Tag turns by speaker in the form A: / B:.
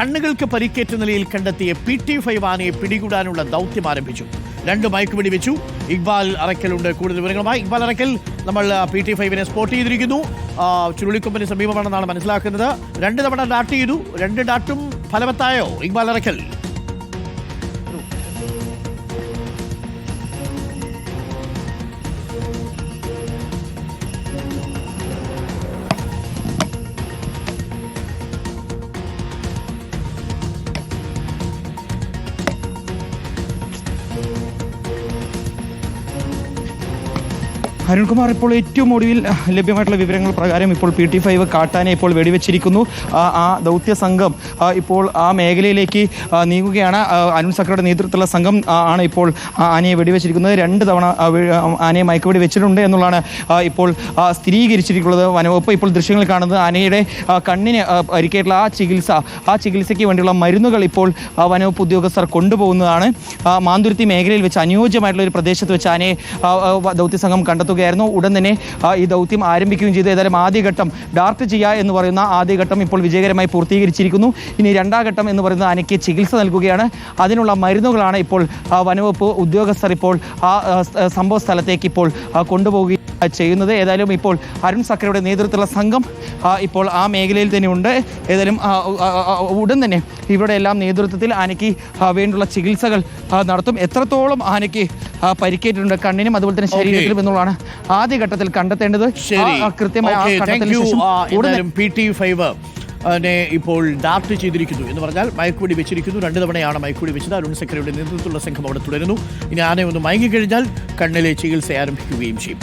A: കണ്ണുകൾക്ക് പരിക്കേറ്റ നിലയിൽ കണ്ടെത്തിയ പി ടി ഫൈവ് ആനയെ പിടികൂടാനുള്ള ദൗത്യം ആരംഭിച്ചു. രണ്ട് മയക്കുപിടി വെച്ചു. ഇക്ബാൽ അറക്കലുണ്ട് കൂടുതൽ വിവരങ്ങളുമായി ഇക്ബാൽ അറക്കൽ നമ്മൾ പി ടി ഫൈവിനെ സ്പോട്ട് ചെയ്തിരിക്കുന്നു. ചുരുളിക്കൊമ്പിന് സമീപമാണെന്നാണ് മനസ്സിലാക്കുന്നത്. രണ്ട് തവണ ഡാട്ട് ചെയ്തു. രണ്ട് ഡാട്ടും ഫലവത്തായോ? ഇക്ബാൽ അറക്കൽ
B: അരുൺകുമാർ ഇപ്പോൾ ഏറ്റവും ഒടുവിൽ ലഭ്യമായിട്ടുള്ള വിവരങ്ങൾ പ്രകാരം ഇപ്പോൾ പി ടി ഫൈവ് കാട്ടാനെ ഇപ്പോൾ വെടിവെച്ചിരിക്കുന്നു. ആ ദൗത്യ സംഘം ഇപ്പോൾ ആ മേഖലയിലേക്ക് നീങ്ങുകയാണ്. അരുൺ സക്രയുടെ നേതൃത്വത്തിലുള്ള സംഘം ആണ് ഇപ്പോൾ ആനയെ വെടിവെച്ചിരിക്കുന്നത്. രണ്ട് തവണ ആനയെ മയക്കുവെടി വെച്ചിട്ടുണ്ട് എന്നുള്ളതാണ് ഇപ്പോൾ സ്ഥിരീകരിച്ചിരിക്കുന്നത് വനവകുപ്പ് ഇപ്പോൾ ദൃശ്യങ്ങൾ കാണുന്നത്. ആനയുടെ കണ്ണിന് പരിക്കേറ്റുള്ള ആ ചികിത്സ ആ ചികിത്സയ്ക്ക് വേണ്ടിയുള്ള മരുന്നുകൾ ഇപ്പോൾ വനവകുപ്പ് ഉദ്യോഗസ്ഥർ കൊണ്ടുപോകുന്നതാണ്. മാന്തുരുത്തി മേഖലയിൽ വെച്ച് അനുയോജ്യമായിട്ടുള്ള ഒരു പ്രദേശത്ത് വെച്ച് ആനയെ ദൗത്യ സംഘം വ- കണ്ടെത്തുകയായിരുന്നു ഉടൻ തന്നെ ഈ ദൗത്യം ആരംഭിക്കുകയും ചെയ്തു. ഏതായാലും ആദ്യഘട്ടം ഡാർട്ട് ചെയ്യുക എന്ന് പറയുന്ന ആദ്യഘട്ടം ഇപ്പോൾ വിജയകരമായി പൂർത്തീകരിച്ചിരിക്കുന്നു. ഇനി രണ്ടാം ഘട്ടം എന്ന് പറയുന്നത് ആനയ്ക്ക് ചികിത്സ നൽകുകയാണ്. അതിനുള്ള മരുന്നുകളാണ് ഇപ്പോൾ വനവകുപ്പ് ഉദ്യോഗസ്ഥർ ഇപ്പോൾ ആ സംഭവ സ്ഥലത്തേക്ക് ഇപ്പോൾ കൊണ്ടുപോകുക ചെയ്യുന്നത്. ഏതായാലും ഇപ്പോൾ അരുൺ സക്കരയുടെ നേതൃത്വത്തിലുള്ള സംഘം ഇപ്പോൾ ആ മേഖലയിൽ തന്നെ ഉണ്ട്. ഏതായാലും ഉടൻ തന്നെ ഇവരുടെ എല്ലാം നേതൃത്വത്തിൽ ആനയ്ക്ക് വേണ്ടിയുള്ള ചികിത്സകൾ നടത്തും. എത്രത്തോളം ആനയ്ക്ക് പരിക്കേറ്റിട്ടുണ്ട് കണ്ണിനും അതുപോലെ തന്നെ ശരീരത്തിലും എന്നുള്ളതാണ് ആദ്യഘട്ടത്തിൽ കണ്ടെത്തേണ്ടത്
A: ശരി.
B: കൃത്യമായി
A: ഇപ്പോൾ ഡാർട്ട് ചെയ്തിരിക്കുന്നു എന്ന് പറഞ്ഞാൽ മയക്കുവെടി വെച്ചിരിക്കുന്നു. രണ്ട് തവണയാണ് മയക്കുവെടി വെച്ചത്. അരുൺ സെക്രട്ടറിയുടെ നേതൃത്വത്തിലുള്ള സംഘം അവിടെ തുടരുന്നു. ഇനി ആനയൊന്ന് ഒന്ന് മയങ്ങിക്കഴിഞ്ഞാൽ കണ്ണിലെ ചികിത്സ ആരംഭിക്കുകയും ചെയ്യും.